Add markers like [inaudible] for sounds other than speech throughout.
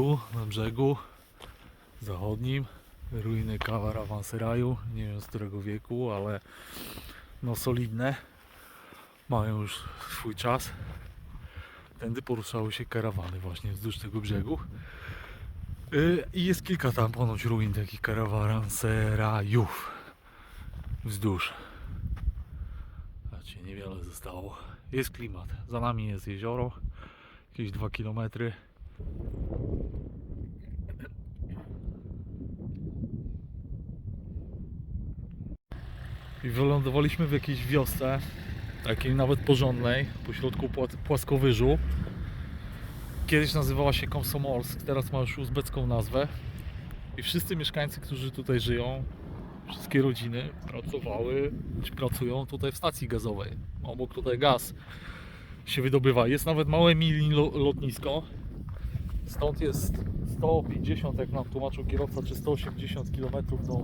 Tu na brzegu zachodnim ruiny karawanseraju. Nie wiem z którego wieku, ale no solidne. Mają już swój czas. Tędy poruszały się karawany właśnie wzdłuż tego brzegu. Yy, I jest kilka tam ponoć ruin takich karawanserajów wzdłuż. Znaczy niewiele zostało. Jest klimat. Za nami jest jezioro. Jakieś 2 kilometry. I wylądowaliśmy w jakiejś wiosce, takiej nawet porządnej, pośrodku pła- płaskowyżu. Kiedyś nazywała się Komsomolsk, teraz ma już uzbecką nazwę. I wszyscy mieszkańcy, którzy tutaj żyją, wszystkie rodziny pracowały, czy pracują tutaj w stacji gazowej. Obok tutaj gaz się wydobywa. Jest nawet małe mini lo- lotnisko. Stąd jest 150, jak nam tłumaczył kierowca, czy 180 km do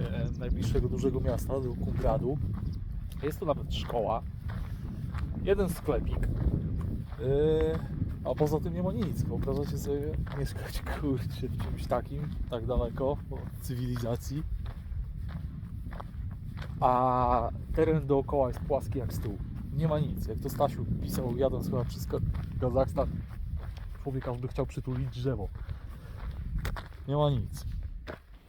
e, najbliższego dużego miasta, do Kungradu. Jest tu nawet szkoła, jeden sklepik, e, a poza tym nie ma nic. Wyobrażacie sobie mieszkać [laughs] kurczę, w czymś takim, tak daleko od cywilizacji. A teren dookoła jest płaski jak stół. Nie ma nic. Jak to Stasiu pisał, jadąc chyba przez Ka- Kazachstan, człowiek by chciał przytulić drzewo. Nie ma nic.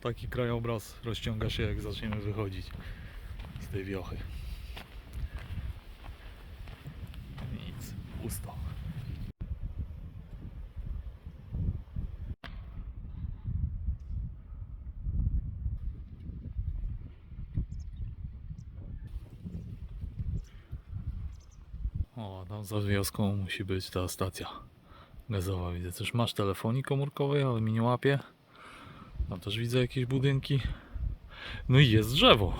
Taki krajobraz rozciąga się jak zaczniemy wychodzić z tej wiochy. Nic, pusto. O, tam za wioską musi być ta stacja gazowa. Widzę też masz telefonii komórkowej, ale mi nie łapie. Tam też widzę jakieś budynki. No i jest drzewo.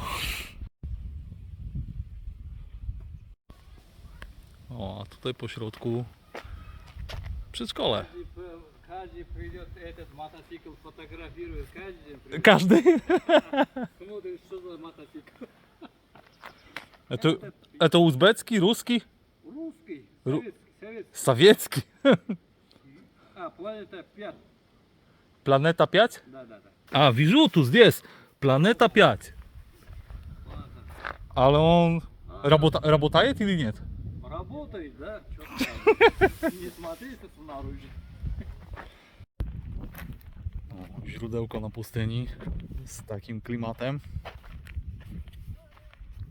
O, a tutaj po środku przedszkole. Каждый, п- каждый придет этот мотоцикл фотографирует, каждый придет, Każdy. смотрит, что за мотоцикл. A to, a to uzbecki, ruski, Русский, Ру- советский, советский. sowiecki. А, планета 5. Planeta 5? Да, да, да. A, Wirzutus jest. Planeta 5. Ладно. Ale on А, работа, работает или нет? Работает, да? Чё там? Не смотри, это снаружи. O, źródełko na pustyni z takim klimatem.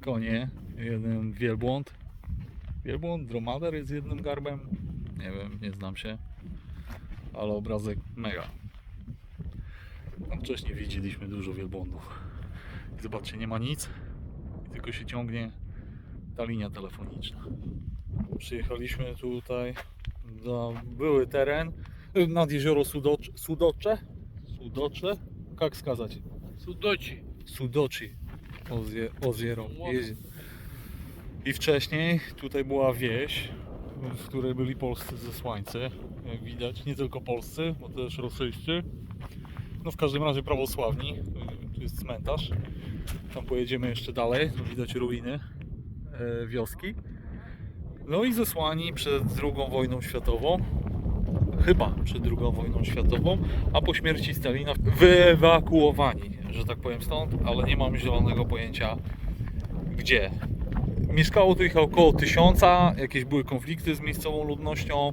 Konie, jeden wielbłąd. Wielbłąd, dromader jest jednym garbem. Nie wiem, nie znam się. ale obrazek mega. Wcześniej widzieliśmy dużo wielbłądów. I zobaczcie, nie ma nic, tylko się ciągnie ta linia telefoniczna. Przyjechaliśmy tutaj na były teren y, nad jezioro Sudocze. Sudocze? Sudocze? Jak skazać? Sudoci. Sudoci. Ozierą. Jezie. I wcześniej tutaj była wieś, w której byli polscy zesłańcy. Jak widać, nie tylko polscy, bo też rosyjscy. No w każdym razie prawosławni. Tu jest cmentarz. Tam pojedziemy jeszcze dalej. Widać ruiny e, wioski. No i zesłani przed II wojną światową. Chyba przed II wojną światową, a po śmierci Stalina wyewakuowani, że tak powiem stąd, ale nie mam zielonego pojęcia gdzie. Mieszkało tu ich około tysiąca, jakieś były konflikty z miejscową ludnością,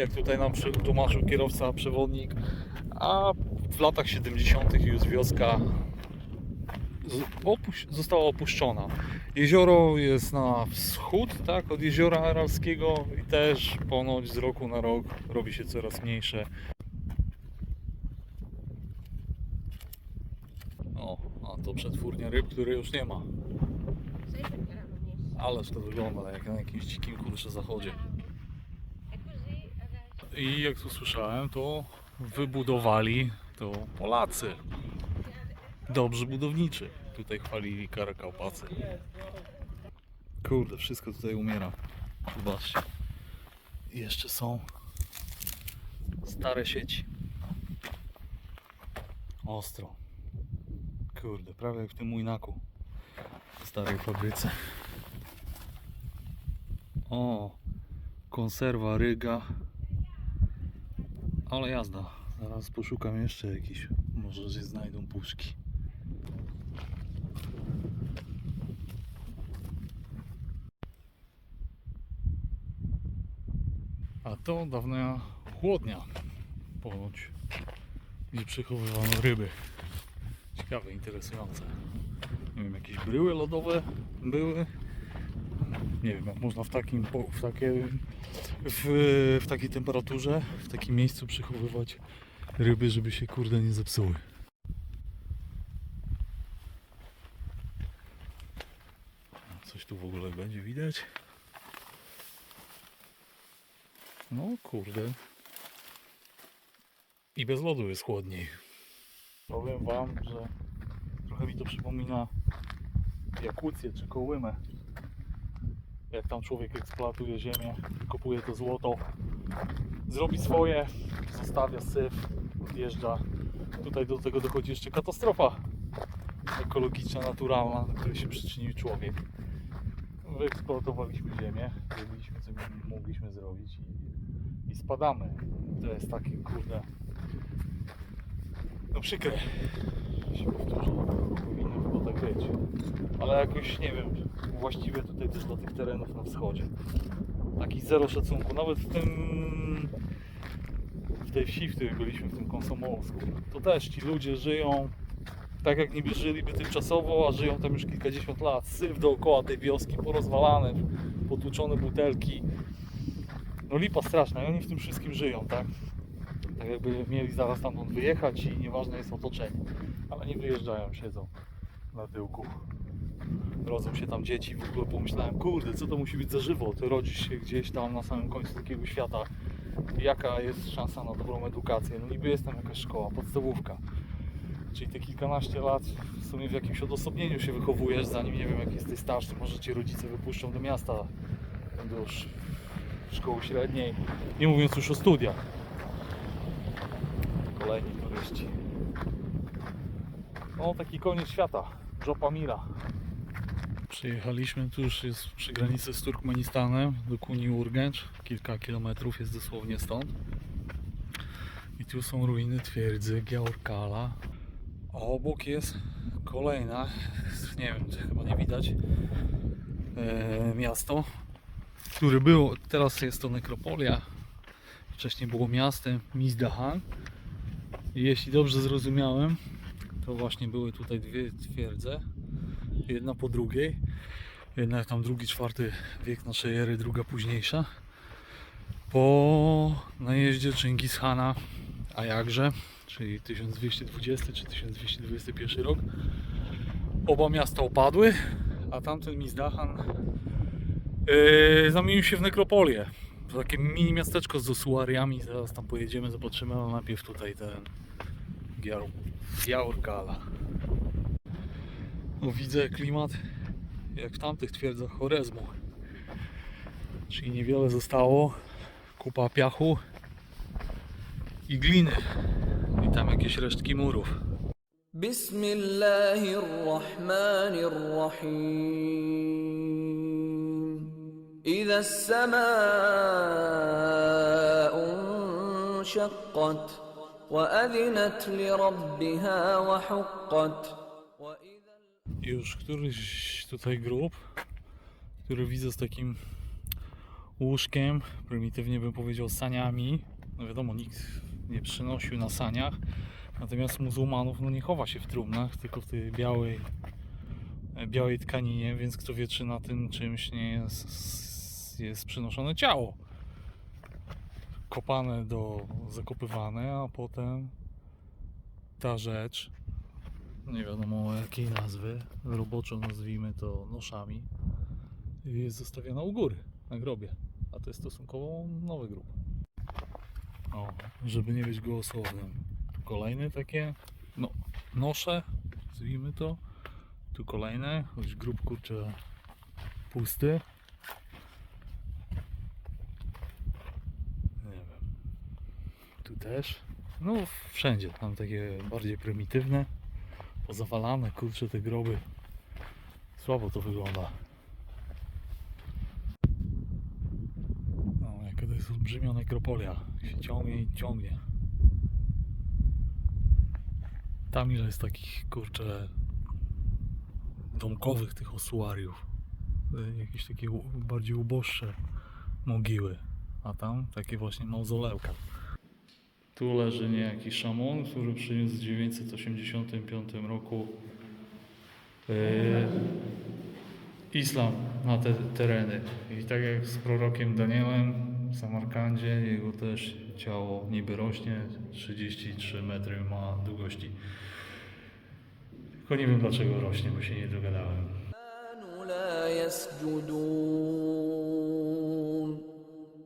jak tutaj nam tłumaczył kierowca, przewodnik, a w latach 70. już wioska została opuszczona. Jezioro jest na wschód, tak, od jeziora Aralskiego i też ponoć z roku na rok robi się coraz mniejsze. O, a to przetwórnia ryb, której już nie ma. Ależ to wygląda jak na jakimś dzikim kurczę zachodzie. I jak tu słyszałem, to wybudowali to Polacy. Dobrzy budowniczy. Tutaj chwalili Karakałpacy. Kurde, wszystko tutaj umiera. Zobaczcie. Jeszcze są stare sieci. Ostro. Kurde, prawie jak w tym Mujnaku. W starej fabryce. O, konserwa ryga. Ale jazda. Zaraz poszukam jeszcze jakiś. Może się znajdą puszki. A to dawna chłodnia. Ponoć. Gdzie przechowywano ryby. Ciekawe, interesujące. Nie wiem, jakieś bryły lodowe były. Nie wiem, jak można w takim, w, takie, w, w takiej temperaturze, w takim miejscu przechowywać ryby, żeby się kurde nie zepsuły. Coś tu w ogóle będzie widać? No kurde. I bez lodu jest chłodniej. Powiem wam, że trochę mi to przypomina Jakucję czy Kołymę. Jak tam człowiek eksploatuje ziemię, kupuje to złoto, zrobi swoje, zostawia syf, odjeżdża. Tutaj do tego dochodzi jeszcze katastrofa ekologiczna, naturalna, do której się przyczynił człowiek. Wyeksploatowaliśmy ziemię, zrobiliśmy co mogliśmy zrobić i, i spadamy. To jest takie kurde no przykre się powtórzę. Ale jakoś nie wiem, właściwie tutaj też dla tych terenów na wschodzie. Taki zero szacunku. Nawet w tym w tej wsi, w której byliśmy, w tym Komsomolsku, to też ci ludzie żyją tak jak niby żyliby tymczasowo, a żyją tam już kilkadziesiąt lat. Syf dookoła tej wioski, porozwalane, potłuczone butelki. No lipa straszna i oni w tym wszystkim żyją, tak? Tak jakby mieli zaraz stamtąd wyjechać i nieważne jest otoczenie. Ale nie wyjeżdżają, siedzą na tyłku. Rodzą się tam dzieci, w ogóle pomyślałem, kurde, co to musi być za żywot? Rodzisz się gdzieś tam na samym końcu takiego świata. Jaka jest szansa na dobrą edukację? No niby jest tam jakaś szkoła, podstawówka. Czyli te kilkanaście lat w sumie w jakimś odosobnieniu się wychowujesz, zanim nie wiem jak jesteś starszy, może cię rodzice wypuszczą do miasta, do sz- szkoły średniej, nie mówiąc już o studiach. Kolejni turyści. No taki koniec świata, Jopa Mira. Przyjechaliśmy, tu już jest przy granicy z Turkmenistanem, do Kuni Urgęcz, kilka kilometrów jest dosłownie stąd. I tu są ruiny twierdzy Giaurkala. A obok jest kolejna, nie wiem, czy chyba nie widać, e, miasto, które było, teraz jest to nekropolia, wcześniej było miastem Mizdahan. Jeśli dobrze zrozumiałem, to właśnie były tutaj dwie twierdze, jedna po drugiej. Jedna tam drugi, czwarty wiek naszej ery, druga późniejsza. Po najeździe Chingis Hana, a jakże, czyli 1220 czy 1221 rok, oba miasta opadły, a tamten Mizdahan yy, zamienił się w nekropolię. To takie mini miasteczko z osuariami, zaraz tam pojedziemy, zobaczymy, ale najpierw tutaj ten Giaur, Giaurkala. No, widzę klimat jak w tamtych twierdzach Chorezmu. Czyli niewiele zostało. Kupa piachu i gliny. I tam jakieś resztki murów. بسم الله الرحمن الرحيم إذا السماء انشقت وأذنت لربها وحقت وإذا Już któryś tutaj grób, który widzę z takim łóżkiem, prymitywnie bym powiedział saniami. No wiadomo, nikt nie przynosił na saniach. Natomiast muzułmanów no nie chowa się w trumnach, tylko w tej białej, e, białej tkaninie, więc kto wie, czy na tym czymś nie jest, jest przynoszone ciało. Kopane do, zakopywane, a potem ta rzecz, nie wiadomo jakiej nazwy, roboczo nazwijmy to noszami, jest zostawiona u góry, na grobie. A to jest stosunkowo nowy grób. O, żeby nie być gołosłownym. Tu kolejne takie, no, nosze, nazwijmy to. Tu kolejne, choć grób kurczę pusty. Nie wiem. Tu też. No, wszędzie. Tam takie bardziej prymitywne. Pozawalane, kurczę, te groby. Słabo to wygląda. No, jaka to jest olbrzymia nekropolia. Się ciągnie i ciągnie. Tam ile jest takich, kurczę, domkowych tych osuariów. Y, Jakieś takie bardziej uboższe mogiły. A tam takie właśnie mauzolełka. Tu leży niejaki szamon, który przyniósł w 985 roku y, islam na te tereny. I tak jak z prorokiem Danielem w Samarkandzie, jego też ciało niby rośnie, 33 metry ma długości. Tylko nie wiem dlaczego rośnie, bo się nie dogadałem.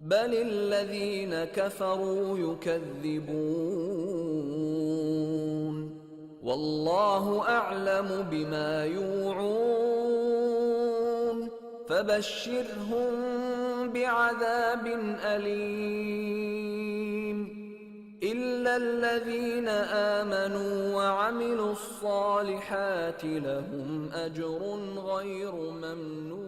بل الذين كفروا يكذبون والله أعلم بما يوعون فبشرهم بعذاب أليم إلا الذين آمنوا وعملوا الصالحات لهم أجر غير ممنون